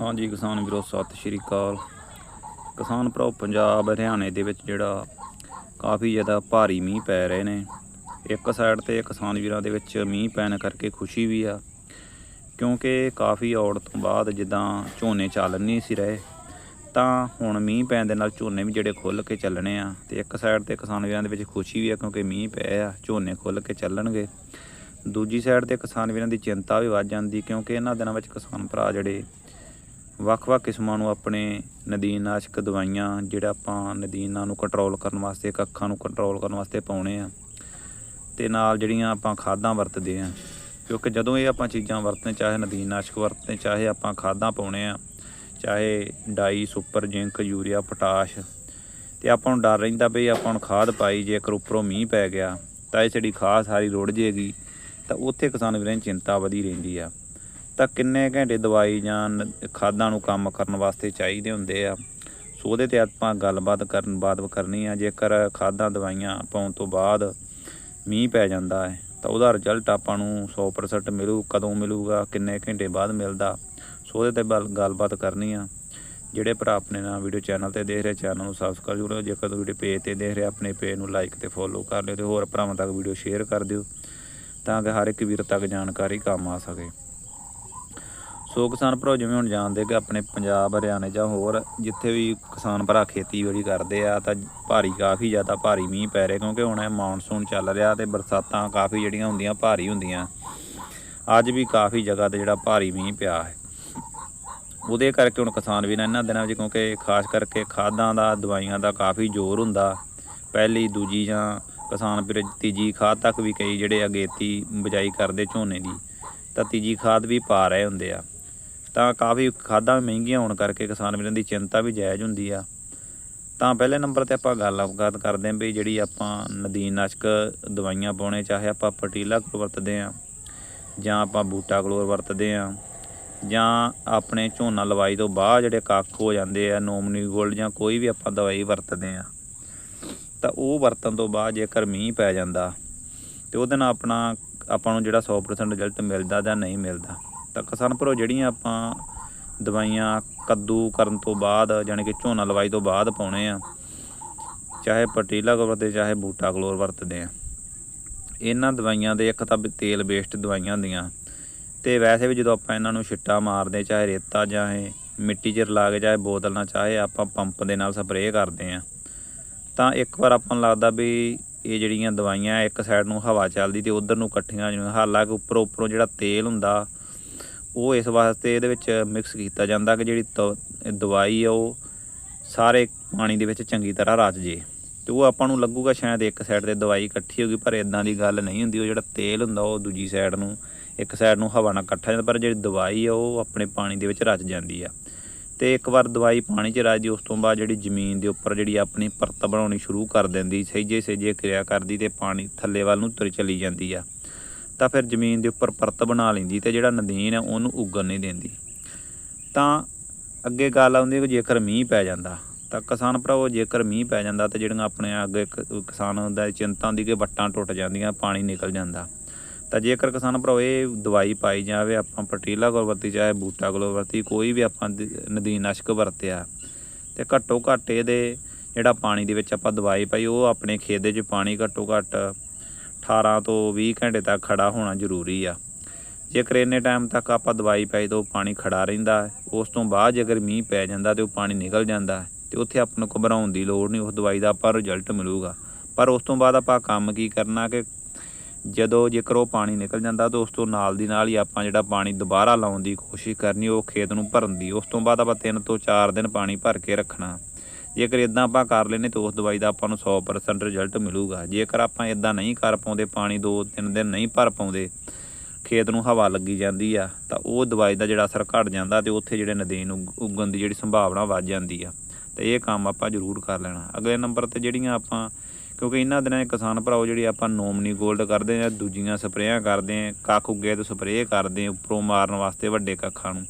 ਹਾਂਜੀ, ਕਿਸਾਨ ਵੀਰੋ, ਸਤਿ ਸ਼੍ਰੀ ਅਕਾਲ। ਕਿਸਾਨ ਭਰਾਓ, ਪੰਜਾਬ, ਹਰਿਆਣੇ ਦੇ ਵਿੱਚ ਜਿਹੜਾ ਕਾਫੀ ਜ਼ਿਆਦਾ ਭਾਰੀ ਮੀਂਹ ਪੈ ਰਹੇ ਨੇ। ਇੱਕ ਸਾਈਡ ਤੇ ਕਿਸਾਨ ਵੀਰਾਂ ਦੇ ਵਿੱਚ ਮੀਂਹ ਪੈਣ ਕਰਕੇ ਖੁਸ਼ੀ ਵੀ ਆ, ਕਿਉਂਕਿ ਕਾਫੀ ਔੜ ਤੋਂ ਬਾਅਦ ਜਿੱਦਾਂ ਝੋਨੇ ਚੱਲ ਨਹੀਂ ਸੀ ਰਹੇ, ਤਾਂ ਹੁਣ ਮੀਂਹ ਪੈਣ ਦੇ ਨਾਲ ਝੋਨੇ ਵੀ ਜਿਹੜੇ ਖੁੱਲ ਕੇ ਚੱਲਣੇ ਆ ਤੇ ਇੱਕ ਸਾਈਡ ਤੇ ਕਿਸਾਨ ਵੀਰਾਂ ਦੇ ਵਿੱਚ ਖੁਸ਼ੀ ਵੀ ਆ, ਕਿਉਂਕਿ ਮੀਂਹ ਪਏ ਆ, ਝੋਨੇ ਖੁੱਲ ਕੇ ਚੱਲਣਗੇ। ਦੂਜੀ ਸਾਈਡ ਤੇ ਕਿਸਾਨ ਵੀਰਾਂ ਦੀ ਚਿੰਤਾ ਵੀ ਵੱਧ ਜਾਂਦੀ, ਕਿਉਂਕਿ ਇਹਨਾਂ ਦਿਨਾਂ ਵਿੱਚ ਕਿਸਾਨ ਭਰਾ ਜਿਹੜੇ ਵੱਖ-ਵੱਖ ਕਿਸਮਾਂ ਨੂੰ ਆਪਣੇ ਨਦੀਨਨਾਸ਼ਕ ਦਵਾਈਆਂ ਜਿਹੜਾ ਆਪਾਂ ਨਦੀਨਾਂ ਨੂੰ ਕੰਟਰੋਲ ਕਰਨ ਵਾਸਤੇ ਕੱਖਾਂ ਨੂੰ ਕੰਟਰੋਲ ਕਰਨ ਵਾਸਤੇ ਪਾਉਣੇ ਆ। ਤੇ ਨਾਲ ਜਿਹੜੀਆਂ ਆਪਾਂ ਖਾਦਾਂ ਵਰਤਦੇ ਆ, ਕਿਉਂਕਿ ਜਦੋਂ ਇਹ ਆਪਾਂ ਚੀਜ਼ਾਂ ਵਰਤਦੇ, ਚਾਹੇ ਨਦੀਨਨਾਸ਼ਕ ਵਰਤਦੇ, ਚਾਹੇ ਆਪਾਂ ਖਾਦਾਂ ਪਾਉਣੇ ਆ, ਚਾਹੇ ਡਾਈ, ਸੁਪਰ, ਜ਼ਿੰਕ, ਯੂਰੀਆ, ਪੋਟਾਸ਼, ਤੇ ਆਪਾਂ ਨੂੰ ਡਰ ਰਹਿੰਦਾ ਵੀ ਆਪਾਂ ਨੂੰ ਖਾਦ ਪਾਈ ਜੇਕਰ ਉੱਪਰੋਂ ਮੀਂਹ ਪੈ ਗਿਆ, ਤਾਂ ਇਹ ਜਿਹੜੀ ਖਾਦ ਸਾਰੀ ਰੁੜ ਜੇਗੀ, ਤਾਂ ਉੱਥੇ ਕਿਸਾਨ ਵੀਰਾਂ ਦੀ ਚਿੰਤਾ ਵਧੀ ਰਹਿੰਦੀ ਆ। ਤਾਂ ਕਿੰਨੇ ਘੰਟੇ ਦਵਾਈ ਜਾਂ ਖਾਦਾਂ ਨੂੰ ਕੰਮ ਕਰਨ ਵਾਸਤੇ ਚਾਹੀਦੇ ਹੁੰਦੇ ਆ? ਸੋ ਉਹਦੇ ਤੇ ਆਪਾਂ ਗੱਲਬਾਤ ਕਰਨ ਬਾਅਦ ਕਰਨੀ ਆ। ਜੇਕਰ ਖਾਦਾਂ, ਦਵਾਈਆਂ ਪਾਉਣ ਤੋਂ ਬਾਅਦ ਮੀਂਹ ਪੈ ਜਾਂਦਾ ਹੈ, ਤਾਂ ਉਹਦਾ ਰਿਜ਼ਲਟ ਆਪਾਂ ਨੂੰ 100% ਮਿਲੂ, ਕਦੋਂ ਮਿਲੂਗਾ, ਕਿੰਨੇ ਘੰਟੇ ਬਾਅਦ ਮਿਲਦਾ? ਸੋ ਉਹਦੇ ਤੇ ਬਲ- ਗੱਲਬਾਤ ਕਰਨੀ ਆ। ਜਿਹੜੇ ਭਰਾ ਆਪਣੇ ਨਾਲ ਵੀਡੀਓ ਚੈਨਲ ਤੇ ਦੇਖ ਰਹੇ ਚੈਨਲ ਨੂੰ ਸਬਸਕ੍ਰਾਈਬ ਕਰੋ ਜੇਕਰ ਤੁਸੀਂ ਵੀਡੀਓ ਪੇਜ ਤੇ ਦੇਖ ਰਹੇ, ਆਪਣੇ ਪੇਜ ਨੂੰ ਲਾਈਕ ਤੇ ਫੋਲੋ ਕਰ ਲਿਓ ਤੇ ਹੋਰ ਭਰਾਵਾਂ ਤੱਕ ਵੀਡੀਓ ਸ਼ੇਅਰ ਕਰ ਦਿਓ, ਤਾਂ ਕਿ ਹਰ ਇੱਕ ਵੀਰ ਤੱਕ ਜਾਣਕਾਰੀ ਕੰਮ ਆ ਸਕੇ। ਸੋ ਕਿਸਾਨ ਭਰਾ ਜਿਵੇਂ ਹੁਣ ਜਾਣਦੇ ਕਿ ਆਪਣੇ ਪੰਜਾਬ, ਹਰਿਆਣੇ ਜਾਂ ਹੋਰ ਜਿੱਥੇ ਵੀ ਕਿਸਾਨ ਭਰਾ ਖੇਤੀਬਾੜੀ ਕਰਦੇ ਆ ਤਾਂ ਭਾਰੀ ਕਾਫੀ ਜ਼ਿਆਦਾ ਭਾਰੀ ਮੀਂਹ ਪੈ ਰਿਹਾ ਕਿਉਂਕਿ ਹੁਣ ਇਹ ਮੌਨਸੂਨ ਚੱਲ ਰਿਹਾ ਤੇ ਬਰਸਾਤਾਂ ਕਾਫੀ ਜਿਹੜੀਆਂ ਹੁੰਦੀਆਂ ਭਾਰੀ ਹੁੰਦੀਆਂ। ਅੱਜ ਵੀ ਕਾਫੀ ਜਗ੍ਹਾ ਤੇ ਜਿਹੜਾ ਭਾਰੀ ਮੀਂਹ ਪਿਆ ਹੈ। ਉਹਦੇ ਕਰਕੇ ਹੁਣ ਕਿਸਾਨ ਵੀ ਨਾ ਇਹਨਾਂ ਦਿਨਾਂ ਵਿੱਚ ਕਿਉਂਕਿ ਖਾਸ ਕਰਕੇ ਖਾਦਾਂ ਦਾ, ਦਵਾਈਆਂ ਦਾ ਕਾਫੀ ਜ਼ੋਰ ਹੁੰਦਾ। ਪਹਿਲੀ, ਦੂਜੀ ਜਾਂ ਕਿਸਾਨ ਵੀਰ ਤੀਜੀ ਖਾਦ ਤੱਕ ਵੀ ਕਈ ਜਿਹੜੇ ਅਗੇਤੀ ਬਜਾਈ ਕਰਦੇ ਝੋਨੇ ਦੀ। ਤਾਂ ਤੀਜੀ ਖਾਦ ਵੀ ਪਾ ਰਹੇ ਹੁੰਦੇ ਆ। ਤਾਂ ਕਾਫੀ ਖਾਦਾਂ ਮਹਿੰਗੀਆਂ ਹੋਣ ਕਰਕੇ ਕਿਸਾਨ ਵੀਰਾਂ ਦੀ ਚਿੰਤਾ ਵੀ ਜਾਇਜ਼ ਹੁੰਦੀ ਆ। ਤਾਂ ਪਹਿਲੇ ਨੰਬਰ ਤੇ ਆਪਾਂ ਗੱਲਬਾਤ ਕਰਦੇ ਆਂ ਵੀ ਜਿਹੜੀ ਆਪਾਂ ਨਦੀਨਨਾਸ਼ਕ ਦਵਾਈਆਂ ਪਾਉਣੇ, ਚਾਹੇ ਆਪਾਂ ਪਟੀਲਾ ਕਲੋਰ ਵਰਤਦੇ ਆਂ ਜਾਂ ਆਪਾਂ ਬੂਟਾ ਕਲੋਰ ਵਰਤਦੇ ਆਂ ਜਾਂ ਆਪਣੇ ਝੋਨਾ ਲਵਾਈ ਤੋਂ ਬਾਅਦ ਜਿਹੜੇ ਕੱਖ ਹੋ ਜਾਂਦੇ ਆ ਨੋਮਨੀ ਗੋਲਡ ਜਾਂ ਕੋਈ ਵੀ ਆਪਾਂ ਦਵਾਈ ਵਰਤਦੇ ਆ ਤਾਂ ਉਹ ਵਰਤਣ ਤੋਂ ਬਾਅਦ ਜੇਕਰ ਮੀਂਹ ਪੈ ਜਾਂਦਾ ਤੇ ਉਹਦੇ ਨਾਲ ਆਪਣਾ, ਆਪਾਂ ਨੂੰ ਜਿਹੜਾ 100% ਰਿਜ਼ਲਟ ਮਿਲਦਾ ਜਾਂ ਨਹੀਂ ਮਿਲਦਾ। ਤਾਂ ਕਿਸਾਨ ਭਰੋ ਜਿਹੜੀਆਂ ਆਪਾਂ ਦਵਾਈਆਂ ਕੱਦੂ ਕਰਨ ਤੋਂ ਬਾਅਦ ਯਾਨੀ ਕਿ ਝੋਨਾ ਲਵਾਈ ਤੋਂ ਬਾਅਦ ਪਾਉਣੇ ਆ, ਚਾਹੇ ਪਟੀਲਾ ਵਰਤਦੇ ਚਾਹੇ ਬੂਟਾ ਕਲੋਰ ਵਰਤਦੇ ਆ, ਇਹਨਾਂ ਦਵਾਈਆਂ ਦੇ ਇੱਕ ਤਾਂ ਵੀ ਤੇਲ ਬੇਸਡ ਦਵਾਈਆਂ ਹੁੰਦੀਆਂ। ਤੇ ਵੈਸੇ ਵੀ ਜਦੋਂ ਆਪਾਂ ਇਹਨਾਂ ਨੂੰ ਛਿੱਟਾ ਮਾਰਦੇ, ਚਾਹੇ ਰੇਤਾ ਚਾਹੇ ਮਿੱਟੀ 'ਚ ਰਲਾ ਕੇ, ਚਾਹੇ ਬੋਤਲ ਨਾਲ ਚਾਹੇ ਆਪਾਂ ਪੰਪ ਦੇ ਨਾਲ ਸਪਰੇਅ ਕਰਦੇ ਆ, ਤਾਂ ਇੱਕ ਵਾਰ ਆਪਾਂ ਨੂੰ ਲੱਗਦਾ ਵੀ ਇਹ ਜਿਹੜੀਆਂ ਦਵਾਈਆਂ ਇੱਕ ਸਾਈਡ ਨੂੰ ਹਵਾ ਚੱਲਦੀ ਤੇ ਉਧਰ ਨੂੰ ਇਕੱਠੀਆਂ ਜਿਵੇਂ ਹਾਲਾਂਕਿ ਉੱਪਰੋਂ ਉੱਪਰੋਂ ਜਿਹੜਾ ਤੇਲ ਹੁੰਦਾ ਉਹ ਇਸ ਵਾਸਤੇ ਇਹਦੇ ਵਿੱਚ ਮਿਕਸ ਕੀਤਾ ਜਾਂਦਾ ਕਿ ਜਿਹੜੀ ਦ- ਦਵਾਈ ਆ ਉਹ ਸਾਰੇ ਪਾਣੀ ਦੇ ਵਿੱਚ ਚੰਗੀ ਤਰ੍ਹਾਂ ਰਚ ਜੇ। ਤੇ ਉਹ ਆਪਾਂ ਨੂੰ ਲੱਗੂਗਾ ਸ਼ਾਇਦ ਇੱਕ ਸਾਈਡ ਤੇ ਦਵਾਈ ਇਕੱਠੀ ਹੋ ਗਈ, ਪਰ ਇਦਾਂ ਦੀ ਗੱਲ ਨਹੀਂ ਹੁੰਦੀ। ਉਹ ਜਿਹੜਾ ਤੇਲ ਹੁੰਦਾ, ਉਹ ਦੂਜੀ ਸਾਈਡ ਨੂੰ, ਇੱਕ ਸਾਈਡ ਨੂੰ ਹਵਾ ਨਾਲ ਇਕੱਠਾ ਜਾਂਦਾ, ਪਰ ਜਿਹੜੀ ਦਵਾਈ ਆ, ਉਹ ਆਪਣੇ ਪਾਣੀ ਦੇ ਵਿੱਚ ਰਚ ਜਾਂਦੀ ਆ। ਤੇ ਇੱਕ ਵਾਰ ਦਵਾਈ ਪਾਣੀ 'ਚ ਰਚਦੀ ਉਸ ਤੋਂ ਬਾਅਦ ਜਿਹੜੀ ਜ਼ਮੀਨ ਦੇ ਉੱਪਰ ਜਿਹੜੀ ਆਪਣੀ ਪਰਤ ਬਣਾਉਣੀ ਸ਼ੁਰੂ ਕਰ ਦਿੰਦੀ ਸਹਿਜੇ ਸਹਿਜੇ ਕਿਰਿਆ ਕਰਦੀ ਤੇ ਪਾਣੀ ਥੱਲੇ ਵੱਲ ਨੂੰ ਤੁਰ ਚਲੀ ਜਾਂਦੀ ਆ। ਤਾਂ ਫਿਰ ਜ਼ਮੀਨ ਦੇ ਉੱਪਰ ਪਰਤ ਬਣਾ ਲੈਂਦੀ ਤੇ ਜਿਹੜਾ ਨਦੀਨ ਹੈ ਉਹਨੂੰ ਉੱਗਣ ਨਹੀਂ ਦਿੰਦੀ। ਤਾਂ ਅੱਗੇ ਗੱਲ ਆਉਂਦੀ ਹੈ ਕਿ ਜੇਕਰ ਮੀਂਹ ਪੈ ਜਾਂਦਾ, ਤਾਂ ਕਿਸਾਨ ਭਰਾਵੋ ਜੇਕਰ ਮੀਂਹ ਪੈ ਜਾਂਦਾ ਤਾਂ ਜਿਹੜੀਆਂ ਆਪਣੇ ਅੱਗੇ ਕਿਸਾਨ ਹੁੰਦਾ, ਚਿੰਤਾ ਹੁੰਦੀ ਕਿ ਵੱਟਾਂ ਟੁੱਟ ਜਾਂਦੀਆਂ, ਪਾਣੀ ਨਿਕਲ ਜਾਂਦਾ। ਤਾਂ ਜੇਕਰ ਕਿਸਾਨ ਭਰਾਓ ਇਹ ਦਵਾਈ ਪਾਈ ਜਾਵੇ, ਆਪਾਂ ਪਟੀਲਾ ਕੋਲ ਵਰਤੀ ਚਾਹੇ ਬੂਟਾ ਕੋਲ ਵਰਤੀ ਕੋਈ ਵੀ ਆਪਾਂ ਦ- ਨਦੀਨਨਾਸ਼ਕ ਵਰਤਿਆ, ਤੇ ਘੱਟੋ ਘੱਟ ਇਹਦੇ ਜਿਹੜਾ ਪਾਣੀ ਦੇ ਵਿੱਚ ਆਪਾਂ ਦਵਾਈ ਪਾਈ, ਉਹ ਆਪਣੇ ਖੇਤ ਦੇ ਵਿੱਚ ਪਾਣੀ ਘੱਟੋ ਘੱਟ 18 ਤੋਂ 20 ਘੰਟੇ ਤੱਕ ਖੜਾ ਹੋਣਾ ਜ਼ਰੂਰੀ ਆ। ਜੇਕਰ ਇੰਨੇ ਟਾਈਮ ਤੱਕ ਆਪਾਂ ਦਵਾਈ ਪਾਈ ਤਾਂ ਉਹ ਪਾਣੀ ਖੜਾ ਰਹਿੰਦਾ ਉਸ ਤੋਂ ਬਾਅਦ ਜੇਕਰ ਮੀਂਹ ਪੈ ਜਾਂਦਾ ਤੇ ਉਹ ਪਾਣੀ ਨਿਕਲ ਜਾਂਦਾ ਹੈ ਤੇ ਉੱਥੇ ਆਪਾਂ ਨੂੰ ਘਬਰਾਉਣ ਦੀ ਲੋੜ ਨਹੀਂ, ਉਸ ਦਵਾਈ ਦਾ ਆਪਾਂ ਰਿਜ਼ਲਟ ਮਿਲੂਗਾ। ਪਰ ਉਸ ਤੋਂ ਬਾਅਦ ਆਪਾਂ ਕੰਮ ਕੀ ਕਰਨਾ ਕਿ ਜਦੋਂ ਜੇਕਰ ਉਹ ਪਾਣੀ ਨਿਕਲ ਜਾਂਦਾ ਤਾਂ ਉਸ ਤੋਂ ਨਾਲ ਦੀ ਨਾਲ ਹੀ ਆਪਾਂ ਜਿਹੜਾ ਪਾਣੀ ਦੁਬਾਰਾ ਲਾਉਣ ਦੀ ਕੋਸ਼ਿਸ਼ ਕਰਨੀ, ਉਹ ਖੇਤ ਨੂੰ ਭਰਨ ਦੀ। ਉਸ ਤੋਂ ਬਾਅਦ ਆਪਾਂ 3 ਤੋਂ 4 ਦਿਨ ਪਾਣੀ ਭਰ ਕੇ ਰੱਖਣਾ। ਜੇਕਰ ਇਦਾਂ ਆਪਾਂ ਕਰ ਲੈਨੇ ਤਾਂ ਉਸ ਦਵਾਈ ਦਾ ਆਪਾਂ ਨੂੰ 100% ਰਿਜ਼ਲਟ ਮਿਲੂਗਾ। ਜੇਕਰ ਆਪਾਂ ਇਦਾਂ ਨਹੀਂ ਕਰ ਪਾਉਂਦੇ, ਪਾਣੀ 2-3 ਦਿਨ ਨਹੀਂ ਭਰ ਪਾਉਂਦੇ, ਖੇਤ ਨੂੰ ਹਵਾ ਲੱਗੀ ਜਾਂਦੀ ਆ, ਤਾਂ ਉਹ ਦਵਾਈ ਦਾ ਜਿਹੜਾ ਅਸਰ ਘਟ ਜਾਂਦਾ ਤੇ ਉੱਥੇ ਜਿਹੜੇ ਨਦੀਨ ਉਗ- ਉੱਗਣ ਦੀ ਜਿਹੜੀ ਸੰਭਾਵਨਾ ਵੱਧ ਜਾਂਦੀ ਆ। ਤੇ ਇਹ ਕੰਮ ਆਪਾਂ ਜ਼ਰੂਰ ਕਰ ਲੈਣਾ। ਅਗਲੇ ਨੰਬਰ ਤੇ ਜਿਹੜੀਆਂ ਆਪਾਂ, ਕਿਉਂਕਿ ਇਹਨਾਂ ਦਿਨਾਂ ਕਿਸਾਨ ਭਰਾਓ ਜਿਹੜੀ ਆਪਾਂ ਨੋਮਨੀ 골ਡ ਕਰਦੇ ਆ, ਦੂਜੀਆਂ ਸਪਰੇਆਂ ਕਰਦੇ ਆ, ਕੱਖ ਉੱਗੇ ਤੋਂ ਸਪਰੇਅ ਕਰਦੇ ਆ, ਉੱਪਰੋਂ ਮਾਰਨ ਵਾਸਤੇ ਵੱਡੇ ਕੱਖਾਂ ਨੂੰ।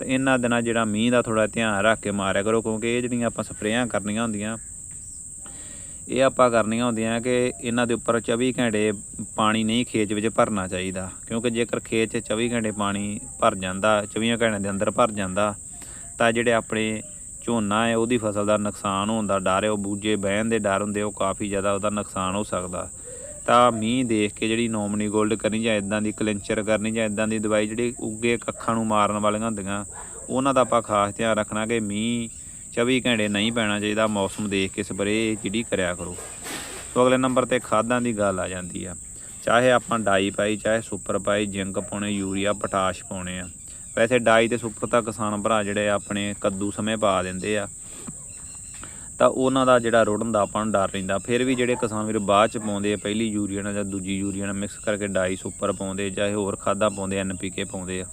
ਤੇ ਇਹਨਾਂ ਦਿਨਾਂ ਜਿਹੜਾ ਮੀਂਹ ਦਾ ਥੋੜਾ ਧਿਆਨ ਰੱਖ ਕੇ ਮਾਰਿਆ ਕਰੋ, ਕਿਉਂਕਿ ਇਹ ਜਿਹੜੀਆਂ ਆਪਾਂ ਸਪਰੇਆਂ ਕਰਨੀਆਂ ਹੁੰਦੀਆਂ, ਇਹ ਆਪਾਂ ਕਰਨੀਆਂ ਹੁੰਦੀਆਂ ਕਿ ਇਹਨਾਂ ਦੇ ਉੱਪਰ 24 ਘੰਟੇ ਪਾਣੀ ਨਹੀਂ ਖੇਤ ਵਿੱਚ ਭਰਨਾ ਚਾਹੀਦਾ, ਕਿਉਂਕਿ ਜੇਕਰ ਖੇਤ 'ਚ 24 ਘੰਟੇ ਪਾਣੀ ਭਰ ਜਾਂਦਾ 24 ਘੰਟਿਆਂ ਦੇ ਅੰਦਰ ਭਰ ਜਾਂਦਾ, ਤਾਂ ਜਿਹੜੇ ਆਪਣੇ ਝੋਨਾ ਹੈ, ਉਹਦੀ ਫਸਲ ਦਾ ਨੁਕਸਾਨ ਹੋਣ ਦਾ ਡਰ ਹੈ, ਉਹ ਬੂਝੇ ਬਹਿਣ ਦੇ ਡਰ ਹੁੰਦੇ ਉਹ ਕਾਫੀ ਜ਼ਿਆਦਾ ਉਹਦਾ ਨੁਕਸਾਨ ਹੋ ਸਕਦਾ। ਤਾਂ ਮੀਂਹ ਦੇਖ ਕੇ ਜਿਹੜੀ ਨੋਮਨੀ ਗੋਲਡ ਕਰਨੀ ਜਾਂ ਇਦਾਂ ਦੀ ਕਲਿੰਚਰ ਕਰਨੀ ਜਾਂ ਇਦਾਂ ਦੀ ਦਵਾਈ ਜਿਹੜੀ ਉੱਗੇ ਕੱਖਾਂ ਨੂੰ ਮਾਰਨ ਵਾਲੀਆਂ ਹੁੰਦੀਆਂ, ਉਹਨਾਂ ਦਾ ਆਪਾਂ ਖਾਸ ਧਿਆਨ ਰੱਖਣਾ ਕਿ ਮੀਂਹ 24 ਘੰਟੇ ਨਹੀਂ ਪੈਣਾ ਚਾਹੀਦਾ, ਮੌਸਮ ਦੇਖ ਕੇ ਸਪਰੇਅ ਜਿਹੜੀ ਕਰਿਆ ਕਰੋ। ਸੋ ਅਗਲੇ ਨੰਬਰ ਤੇ ਖਾਦਾਂ ਦੀ ਗੱਲ ਆ ਜਾਂਦੀ ਆ। ਚਾਹੇ ਆਪਾਂ ਡਾਈ ਪਾਈ, ਚਾਹੇ ਸੁਪਰ ਪਾਈ, ਜਿੰਕ ਪਾਉਣੇ, ਯੂਰੀਆ, ਪੋਟਾਸ਼ ਪਾਉਣੇ ਆ। ਵੈਸੇ ਡਾਈ ਤੇ ਸੁਪਰ ਤਾਂ ਕਿਸਾਨ ਭਰਾ ਜਿਹੜੇ ਆਪਣੇ ਕੱਦੂ ਸਮੇਂ ਪਾ ਦਿੰਦੇ ਆ। ਤਾਂ ਉਹਨਾਂ ਦਾ ਜਿਹੜਾ ਰੁੜਨ ਦਾ ਆਪਾਂ ਨੂੰ ਡਰ ਰਹਿੰਦਾ। ਫਿਰ ਵੀ ਜਿਹੜੇ ਕਿਸਾਨ ਵੀਰ ਬਾਅਦ ਚ ਪਾਉਂਦੇ ਆ, ਪਹਿਲੀ ਯੂਰੀਆ ਨਾਲ ਜਾਂ ਦੂਜੀ ਯੂਰੀਆ ਨਾਲ ਮਿਕਸ ਕਰਕੇ ਡਾਈ ਸੁਪਰ ਪਾਉਂਦੇ ਚਾਹੇ ਹੋਰ ਖਾਦਾਂ ਪਾਉਂਦੇ ਐਨਪੀਕੇ ਪਾਉਂਦੇ ਆ।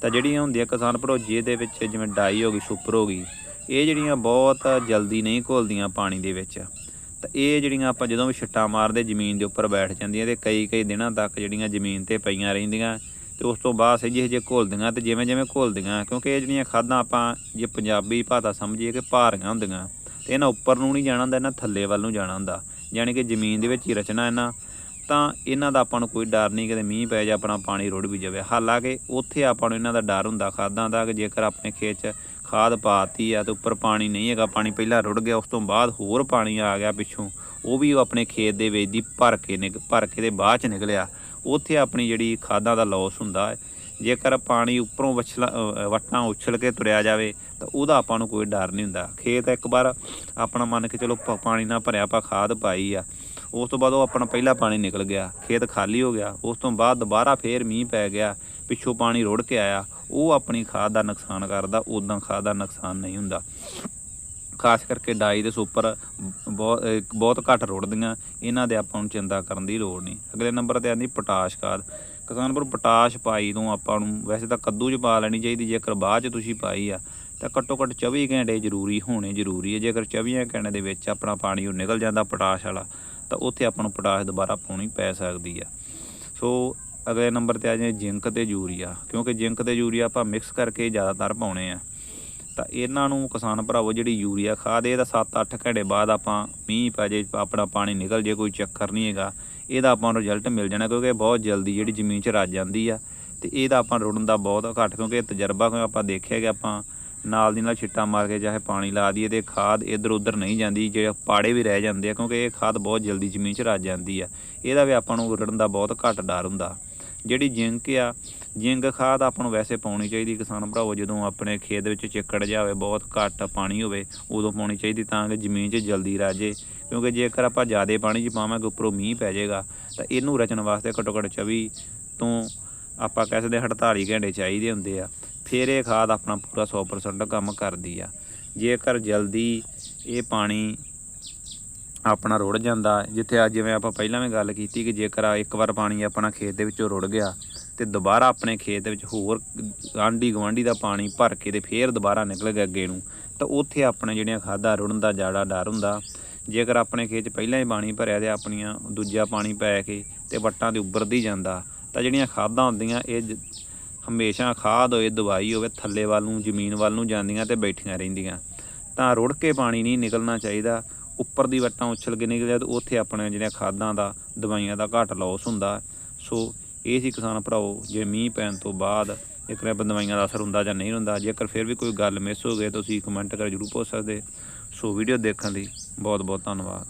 ਤਾਂ ਜਿਹੜੀਆਂ ਹੁੰਦੀਆਂ ਕਿਸਾਨ ਭਰੋ ਦੇ ਵਿੱਚ ਜਿਵੇਂ ਡਾਈ ਹੋ ਗਈ, ਸੁਪਰ ਹੋ ਗਈ, ਇਹ ਜਿਹੜੀਆਂ ਬਹੁਤ ਜਲਦੀ ਨਹੀਂ ਘੁਲਦੀਆਂ ਪਾਣੀ ਦੇ ਵਿੱਚ। ਤਾਂ ਇਹ ਜਿਹੜੀਆਂ ਆਪਾਂ ਜਦੋਂ ਵੀ ਛਿੱਟਾ ਮਾਰਦੇ, ਜ਼ਮੀਨ ਦੇ ਉੱਪਰ ਬੈਠ ਜਾਂਦੀਆਂ ਤੇ ਕਈ ਕਈ ਦਿਨਾਂ ਤੱਕ ਜਿਹੜੀਆਂ ਜ਼ਮੀਨ ਤੇ ਪਈਆਂ ਰਹਿੰਦੀਆਂ ਤੇ ਉਸ ਤੋਂ ਬਾਅਦ ਸਹੀ ਜਿਹੇ ਜਿਹੇ ਘੁਲਦੀਆਂ ਤੇ ਜਿਵੇਂ ਜਿਵੇਂ ਘੁਲਦੀਆਂ, ਕਿਉਂਕਿ ਇਹ ਜਿਹੜੀਆਂ ਖਾਦਾਂ ਆਪਾਂ ਜੇ ਪੰਜਾਬੀ ਭਾਸ਼ਾ ਸਮਝੀਏ ਕਿ ਭਾਰੀਆਂ ਹੁੰਦੀਆਂ। ਤੇ ਇਹਨਾਂ ਉੱਪਰ ਨੂੰ ਨਹੀਂ ਜਾਣਾ ਹੁੰਦਾ, ਇਹਨਾਂ ਥੱਲੇ ਵੱਲ ਨੂੰ ਜਾਣਾ ਹੁੰਦਾ। ਯਾਨੀ ਕਿ ਜ਼ਮੀਨ ਦੇ ਵਿੱਚ ਹੀ ਰਚਣਾ ਇਹਨਾਂ। ਤਾਂ ਇਹਨਾਂ ਦਾ ਆਪਾਂ ਨੂੰ ਕੋਈ ਡਰ ਨਹੀਂ ਕਿਤੇ ਮੀਂਹ ਪੈ ਜਾ ਆਪਣਾ ਪਾਣੀ ਰੁੜ ਵੀ ਜਾਵੇ। ਹਾਲਾਂਕਿ ਉੱਥੇ ਆਪਾਂ ਨੂੰ ਇਹਨਾਂ ਦਾ ਡਰ ਹੁੰਦਾ ਖਾਦਾਂ ਦਾ, ਕਿ ਜੇਕਰ ਆਪਣੇ ਖੇਤ 'ਚ ਖਾਦ ਪਾਤੀ ਆ ਤੇ ਉੱਪਰ ਪਾਣੀ ਨਹੀਂ ਹੈਗਾ, ਪਾਣੀ ਪਹਿਲਾਂ ਰੁੜ ਗਿਆ, ਉਸ ਤੋਂ ਬਾਅਦ ਹੋਰ ਪਾਣੀ ਆ ਗਿਆ ਪਿੱਛੋਂ, ਉਹ ਵੀ ਉਹ ਆਪਣੇ ਖੇਤ ਦੇ ਵਿੱਚ ਦੀ ਭਰ ਕੇ ਨਿਕ, ਭਰ ਕੇ ਦੇ ਬਾਅਦ 'ਚ ਨਿਕਲਿਆ। ਉੱਥੇ ਆਪਣੀ ਜਿਹੜੀ ਖਾਦਾਂ ਦਾ ਲਾਸ ਹੁੰਦਾ ਹੈ ਜੇਕਰ ਪਾਣੀ ਉੱਪਰੋਂ ਵਛਲਾ ਅ, ਵਟਾਂ ਉਛਲ ਕੇ ਤੁਰਿਆ ਜਾਵੇ ਤਾਂ ਉਹਦਾ ਆਪਾਂ ਨੂੰ ਕੋਈ ਡਰ ਨਹੀਂ ਹੁੰਦਾ। ਖੇਤ ਇੱਕ ਵਾਰ ਆਪਣਾ ਮੰਨ ਕੇ ਚਲੋ ਪ- ਪਾਣੀ ਨਾਲ ਭਰਿਆ ਆਪਾਂ ਖਾਦ ਪਾਈ ਆ ਉਸ ਤੋਂ ਬਾਅਦ ਉਹ ਆਪਣਾ ਪਹਿਲਾ ਪਾਣੀ ਨਿਕਲ ਗਿਆ ਖੇਤ ਖਾਲੀ ਹੋ ਗਿਆ ਉਸ ਤੋਂ ਬਾਅਦ ਦੁਬਾਰਾ ਫੇਰ ਮੀਂਹ ਪੈ ਗਿਆ ਪਿੱਛੋਂ ਪਾਣੀ ਰੁੜ ਕੇ ਆਇਆ ਉਹ ਆਪਣੀ ਖਾਦ ਦਾ ਨੁਕਸਾਨ ਕਰਦਾ ਉਦਾਂ ਖਾਦ ਦਾ ਨੁਕਸਾਨ ਨਹੀਂ ਹੁੰਦਾ। ਖਾਸ ਕਰਕੇ ਡਾਈ ਦੇ ਸੁਪਰ ਬਹੁਤ ਬਹੁਤ ਘੱਟ ਰੁੜਦੀਆਂ ਇਹਨਾਂ ਦੇ ਆਪਾਂ ਨੂੰ ਚਿੰਤਾ ਕਰਨ ਦੀ ਲੋੜ ਨਹੀਂ। ਅਗਲੇ ਨੰਬਰ ਤੇ ਆਂਦੀ ਪੋਟਾਸ਼ ਖਾਦ। ਕਿਸਾਨ ਪਰ ਪੋਟਾਸ਼ ਪਾਈ ਤੋਂ ਆਪਾਂ ਨੂੰ, ਵੈਸੇ ਤਾਂ ਕੱਦੂ 'ਚ ਪਾ ਲੈਣੀ ਚਾਹੀਦੀ, ਜੇਕਰ ਬਾਅਦ 'ਚ ਤੁਸੀਂ ਪਾਈ ਆ, ਤਾਂ ਘੱਟੋ ਘੱਟ 24 ਘੰਟੇ ਜ਼ਰੂਰੀ ਹੋਣੇ ਜ਼ਰੂਰੀ ਹੈ ਜੇਕਰ 24 ਘੰਟੇ ਦੇ ਵਿੱਚ ਆਪਣਾ ਪਾਣੀ ਉਹ ਨਿਕਲ ਜਾਂਦਾ ਪੋਟਾਸ਼ ਵਾਲਾ, ਤਾਂ ਉੱਥੇ ਆਪਾਂ ਨੂੰ ਪੋਟਾਸ਼ ਦੁਬਾਰਾ ਪਾਉਣੀ ਪੈ ਸਕਦੀ ਆ। ਸੋ ਅਗਲੇ ਨੰਬਰ ਤੇ ਆ ਜਾਏ ਜਿੰਕ ਤੇ ਯੂਰੀਆ, ਕਿਉਂਕਿ ਜਿੰਕ ਤੇ ਯੂਰੀਆ ਆਪਾਂ ਮਿਕਸ ਕਰਕੇ ਜ਼ਿਆਦਾਤਰ ਪਾਉਣੇ ਆ। ਤਾਂ ਇਹਨਾਂ ਨੂੰ ਕਿਸਾਨ ਭਰਾਵੋ, ਜਿਹੜੀ ਯੂਰੀਆ ਖਾਦ ਇਹਦਾ 7-8 ਘੰਟੇ ਬਾਅਦ ਆਪਾਂ ਮੀਂਹ ਪੈ ਜੇ, ਆਪਣਾ ਪਾਣੀ ਨਿਕਲ ਜੇ, ਕੋਈ ਚੱਕਰ ਨਹੀਂ ਹੈਗਾ। ਇਹਦਾ ਆਪਾਂ ਨੂੰ ਰਿਜ਼ਲਟ ਮਿਲ ਜਾਣਾ, ਕਿਉਂਕਿ ਇਹ ਬਹੁਤ ਜਲਦੀ ਜਿਹੜੀ ਜ਼ਮੀਨ 'ਚ ਰੱਜ ਜਾਂਦੀ ਆ। ਤੇ ਇਹਦਾ ਆਪਾਂ ਰੁੜਨ ਦਾ ਬਹੁਤ ਘੱਟ, ਕਿਉਂਕਿ ਇਹ ਤਜਰਬਾ ਕਿਉਂ ਆਪਾਂ ਦੇਖਿਆ ਕਿ ਆਪਾਂ ਨਾਲ ਦੀ ਨਾਲ ਛਿੱਟਾ ਮਾਰ ਕੇ ਚਾਹੇ ਪਾਣੀ ਲਾ ਦਈਏ ਤੇ ਖਾਦ ਇੱਧਰ ਉੱਧਰ ਨਹੀਂ ਜਾਂਦੀ, ਜਿਹੜੇ ਪਾੜੇ ਵੀ ਰਹਿ ਜਾਂਦੇ ਆ, ਕਿਉਂਕਿ ਇਹ ਖਾਦ ਬਹੁਤ ਜਲਦੀ ਜ਼ਮੀਨ 'ਚ ਰੱਜ ਜਾਂਦੀ ਆ। ਇਹਦਾ ਵੀ ਆਪਾਂ ਨੂੰ ਰੁੜਨ ਦਾ ਬਹੁਤ ਘੱਟ ਡਰ ਹੁੰਦਾ। ਜਿਹੜੀ ਜਿੰਕ ਆ, ਜਿੰਕ ਖਾਦ ਆਪਾਂ ਨੂੰ ਵੈਸੇ ਪਾਉਣੀ ਚਾਹੀਦੀ ਕਿਸਾਨ ਭਰਾਵੋ, ਜਦੋਂ ਆਪਣੇ ਖੇਤ ਵਿੱਚ ਚਿੱਕੜ ਜਾਵੇ, ਬਹੁਤ ਘੱਟ ਪਾਣੀ ਹੋਵੇ, ਉਦੋਂ ਪਾਉਣੀ ਚਾਹੀਦੀ ਤਾਂ ਕਿ ਜ਼ਮੀਨ 'ਚ ਜਲਦੀ ਰਾਜੇ। ਕਿਉਂਕਿ ਜੇਕਰ ਆਪਾਂ ਜ਼ਿਆਦਾ ਪਾਣੀ 'ਚ ਪਾਵਾਂਗੇ, ਉੱਪਰੋਂ ਮੀਂਹ ਪੈ ਜਾਏਗਾ, ਤਾਂ ਇਹਨੂੰ ਰਚਣ ਵਾਸਤੇ ਘੱਟੋ ਘੱਟ 24 ਤੋਂ ਆਪਾਂ ਕਹਿ ਸਕਦੇ ਹਾਂ 48 ਘੰਟੇ ਚਾਹੀਦੇ ਹੁੰਦੇ ਆ। ਫਿਰ ਇਹ ਖਾਦ ਆਪਣਾ ਪੂਰਾ 100% ਕੰਮ ਕਰਦੀ ਆ। ਜੇਕਰ ਜਲਦੀ ਇਹ ਪਾਣੀ ਆਪਣਾ ਰੁੜ ਜਾਂਦਾ। ਜਿੱਥੇ ਅੱਜ ਜਿਵੇਂ ਆਪਾਂ ਪਹਿਲਾਂ ਵੀ ਗੱਲ ਕੀਤੀ ਕਿ ਜੇਕਰ ਇੱਕ ਵਾਰ ਪਾਣੀ ਆਪਣਾ ਖੇਤ ਦੇ ਵਿੱਚੋਂ ਰੁੜ ਗਿਆ ਤੇ ਦੁਬਾਰਾ ਆਪਣੇ ਖੇਤ ਦੇ ਵਿੱਚ ਹੋਰ ਆਂਢੀ ਗੁਆਂਢੀ ਦਾ ਪਾਣੀ ਭਰ ਕੇ ਤੇ ਫੇਰ ਦੁਬਾਰਾ ਨਿਕਲ ਗਿਆ ਅੱਗੇ ਨੂੰ, ਤਾਂ ਉੱਥੇ ਆਪਣੇ ਜਿਹੜੀਆਂ ਖਾਦਾਂ ਰੁੜਨ ਦਾ ਜ਼ਿਆਦਾ ਡਰ ਹੁੰਦਾ। ਜੇਕਰ ਆਪਣੇ ਖੇਤ 'ਚ ਪਹਿਲਾਂ ਹੀ ਪਾਣੀ ਭਰਿਆ ਤੇ ਆਪਣੀਆਂ ਦੂਜਾ ਪਾਣੀ ਪੈ ਕੇ ਤੇ ਵੱਟਾਂ ਦੇ ਉੱਭਰਦੀ ਜਾਂਦਾ, ਤਾਂ ਜਿਹੜੀਆਂ ਖਾਦਾਂ ਹੁੰਦੀਆਂ ਇਹ ਜ- ਹਮੇਸ਼ਾ ਖਾਦ ਹੋਏ, ਦਵਾਈ ਹੋਵੇ, ਥੱਲੇ ਵੱਲ ਨੂੰ, ਜ਼ਮੀਨ ਵੱਲ ਨੂੰ ਜਾਂਦੀਆਂ ਤੇ ਬੈਠੀਆਂ ਰਹਿੰਦੀਆਂ। ਤਾਂ ਰੁੜ ਕੇ ਪਾਣੀ ਨਹੀਂ ਨਿਕਲਣਾ ਚਾਹੀਦਾ। ਉੱਪਰ ਦੀ ਵੱਟਾਂ ਉਛਲ ਕੇ ਨਿਕਲ ਜਾ ਉੱਥੇ ਆਪਣੇ ਜਿਹੜੀਆਂ ਖਾਦਾਂ ਦਾ, ਦਵਾਈਆਂ ਦਾ ਘੱਟ ਲਾਸ ਹੁੰਦਾ। ਸੋ ਇਹ ਸੀ ਕਿਸਾਨ ਭਰਾਓ, ਜੇ ਮੀਂਹ ਪੈਣ ਤੋਂ ਬਾਅਦ ਇੱਕ ਰੈਬ ਦਵਾਈਆਂ ਦਾ ਅਸਰ ਹੁੰਦਾ ਜਾਂ ਨਹੀਂ ਹੁੰਦਾ, ਜੇਕਰ ਫਿਰ ਵੀ ਕੋਈ ਗੱਲ ਮਿਸ ਹੋ ਗਈ ਤਾਂ ਤੁਸੀਂ ਕਮੈਂਟ ਕਰ ਜਰੂਰ ਪੁੱਛ ਸਕਦੇ। ਸੋ ਵੀਡੀਓ ਦੇਖਣ ਲਈ ਬਹੁਤ ਬਹੁਤ ਧੰਨਵਾਦ।